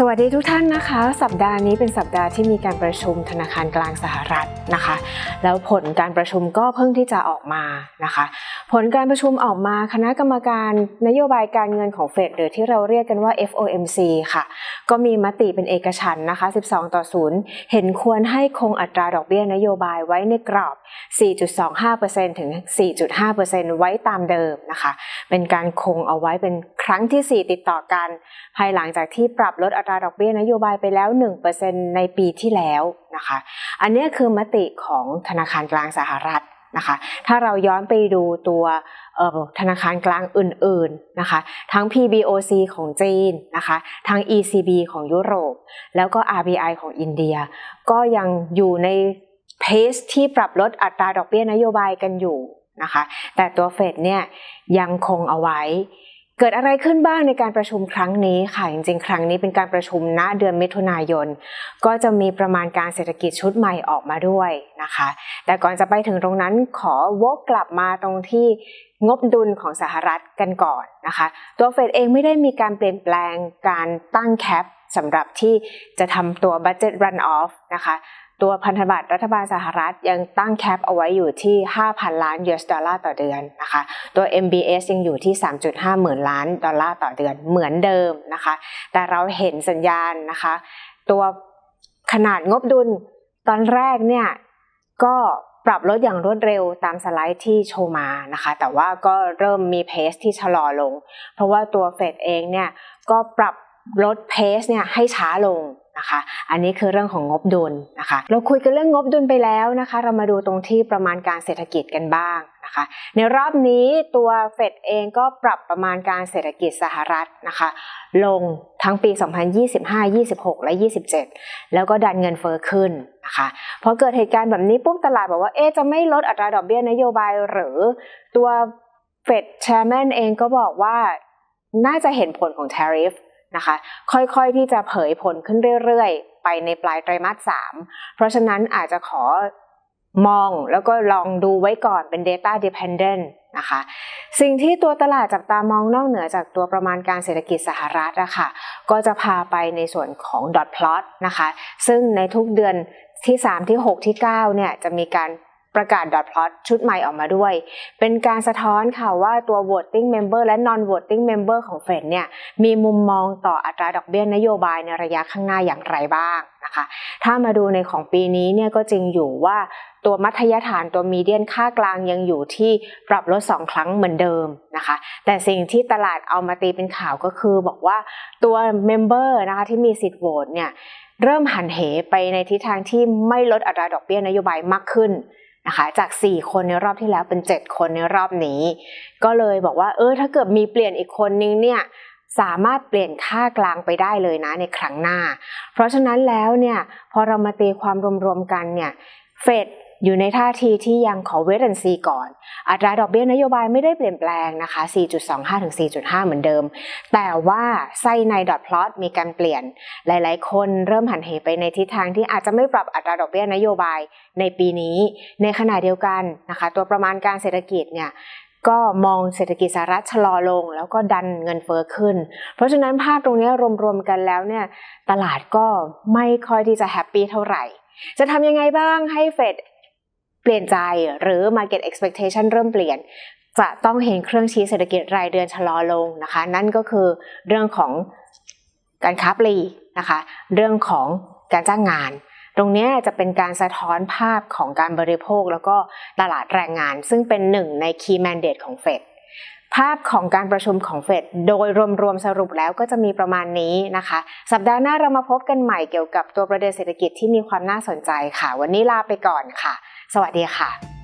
สวัสดีทุกท่านนะคะ สัปดาห์นี้เป็นสัปดาห์ที่มีการประชุมธนาคารกลางสหรัฐนะคะ แล้วผลการประชุมก็เพิ่งที่จะออกมานะคะ ผลการประชุมออกมาคณะกรรมการนโยบายการเงินของเฟดหรือที่เราเรียกกันว่า FOMC ค่ะ ก็มีมติเป็นเอกฉันนะคะ 12 ต่อ 0 เห็นควรให้คงอัตราดอกเบี้ยนโยบายไว้ในกรอบ 4.25%ถึง 4.5%ไว้ตามเดิมนะคะ เป็นการคงเอาไว้เป็น ครั้งที่ 4 ติดต่อกัน ภายหลังจากที่ปรับลดอัตราดอกเบี้ยนโยบายไปแล้ว 1%ในปีที่แล้วนะคะ อันนี้คือมติของธนาคารกลางสหรัฐนะคะ ถ้าเราย้อนไปดูตัวธนาคารกลางอื่นๆนะคะ ทั้ง PBOC ของจีนนะคะ ทั้ง ECB ของยุโรป แล้วก็ RBI ของอินเดีย ก็ยังอยู่ในเพสที่ปรับลดอัตราดอกเบี้ยนโยบายกันอยู่นะคะ แต่ตัวเฟดเนี่ยยังคงเอาไว้ เกิดอะไรขึ้นบ้างในการประชุมครั้งนี้ค่ะ จริงๆ ครั้งนี้เป็นการประชุมณเดือนมิถุนายน ก็จะมีประมาณการเศรษฐกิจชุดใหม่ออกมาด้วยนะคะ แต่ก่อนจะไปถึงตรงนั้นขอวกกลับมาตรงที่งบดุลของสหรัฐกันก่อนนะคะ ตัวเฟดเองไม่ได้มีการเปลี่ยนแปลงการตั้งแคปสำหรับที่จะทำตัว budget run off นะคะ ตัวพันธบัตรรัฐบาลสหรัฐยังตั้งแคปเอาไว้อยู่ที่ 5,000 ล้าน US ดอลลาร์ต่อเดือนนะคะ ตัว MBS ยังอยู่ที่ 3.5 หมื่นล้านดอลลาร์ต่อเดือนเหมือนเดิมนะคะ แต่เราเห็นสัญญาณนะคะ ตัวขนาดงบดุลตอนแรกเนี่ยก็ปรับลดอย่างรวดเร็วตามสไลด์ที่โชว์มานะคะ แต่ว่าก็เริ่มมีเพสที่ชะลอลง เพราะว่าตัวเฟดเองเนี่ยก็ปรับ ลดเพสเนี่ยให้ช้าลงนะคะ อันนี้คือเรื่องของงบดุลนะคะ เราคุยกันเรื่องงบดุลไปแล้วนะคะ เรามาดูตรงที่ประมาณการเศรษฐกิจกันบ้างนะคะ ในรอบนี้ตัวเฟดเองก็ปรับประมาณการเศรษฐกิจสหรัฐนะคะ ลงทั้งปี 2025 26 และ 27 แล้วก็ดันเงินเฟอ้อขึ้นนะคะพอเกิดเหตุการณ์แบบนี้ปุ๊บตลาดบอกว่าเอ๊จะไม่ลดอัตราดอกเบี้ยนโยบายหรือตัวเฟดแชร์แมนเองก็บอกว่าน่าจะเห็นผลของ tariff นะคะ ค่อยๆที่จะเผยผลขึ้นเรื่อยๆ ไปในปลายไตรมาส3เพราะฉะนั้นอาจจะขอมองแล้วก็ลองดูไว้ก่อนเป็น data dependent นะคะ สิ่งที่ตัวตลาดจับตามองนอกเหนือจากตัวประมาณการเศรษฐกิจสหรัฐอะค่ะก็จะพาไปในส่วนของ dot plot นะคะ ซึ่งในทุกเดือนที่ 3 ที่ 6 ที่ 9 เนี่ยจะมีการ ประกาศ dot plot ชุดใหม่ออกมาด้วย เป็นการสะท้อนค่ะว่าตัว voting member และ non voting member ของเฟดเนี่ยมีมุมมองต่ออัตราดอกเบี้ยนโยบายในระยะข้างหน้าอย่างไรบ้างนะคะ ถ้ามาดูในของปีนี้เนี่ยก็จริงอยู่ว่าตัวมัธยฐานตัวมีเดียนค่ากลางยังอยู่ที่ปรับลด 2 ครั้งเหมือนเดิมนะคะ แต่สิ่งที่ตลาดเอามาตีเป็นข่าวก็คือบอกว่าตัวเมมเบอร์นะคะที่มีสิทธิ์โหวตเนี่ยเริ่มหันเหไปในทิศทางที่ไม่ลดอัตราดอกเบี้ยนโยบายมากขึ้น นะคะจาก 4 คนในรอบที่แล้วเป็น 7 คนในรอบนี้ ก็เลยบอกว่าเออถ้าเกิดมีเปลี่ยนอีกคนนึงเนี่ยสามารถเปลี่ยนค่ากลางไปได้เลยนะในครั้งหน้า เพราะฉะนั้นแล้วเนี่ยพอเรามาตีความรวมๆกันเนี่ยเฟด อยู่ในท่าทีที่ยังขอเวทแอนซีก่อน อัตราดอกเบี้ยนโยบายไม่ได้เปลี่ยนแปลงนะคะ 4.25 ถึง 4.5 เหมือนเดิม แต่ว่าไส้ในดอทพลอตมีการเปลี่ยน หลายๆ คนเริ่มหันเหไปในทิศทางที่อาจจะไม่ปรับอัตราดอกเบี้ยนโยบายในปีนี้ ในขณะเดียวกันนะคะ ตัวประมาณการเศรษฐกิจเนี่ยก็มองเศรษฐกิจสหรัฐชะลอลง แล้วก็ดันเงินเฟอ้อขึ้น เพราะฉะนั้นภาพตรงนี้รวมๆกันแล้วเนี่ยตลาดก็ไม่ค่อยที่จะแฮปปี้เท่าไหร่ จะทำยังไงบ้างให้เฟด เปลี่ยนใจหรือ market expectation เริ่มเปลี่ยน จะต้องเห็นเครื่องชี้เศรษฐกิจรายเดือนชะลอลงนะคะ นั่นก็คือเรื่องของการค้าปลีกนะคะ เรื่องของการจ้างงาน ตรงนี้จะเป็นการสะท้อนภาพของการบริโภคแล้วก็ตลาดแรงงาน ซึ่งเป็นหนึ่งใน key mandate ของเฟด ภาพของการประชุมของเฟดโดยรวมๆสรุปแล้วก็จะมีประมาณนี้นะคะ สัปดาห์หน้าเรามาพบกันใหม่เกี่ยวกับตัวประเด็นเศรษฐกิจที่มีความน่าสนใจค่ะ วันนี้ลาไปก่อนค่ะ สวัสดีค่ะ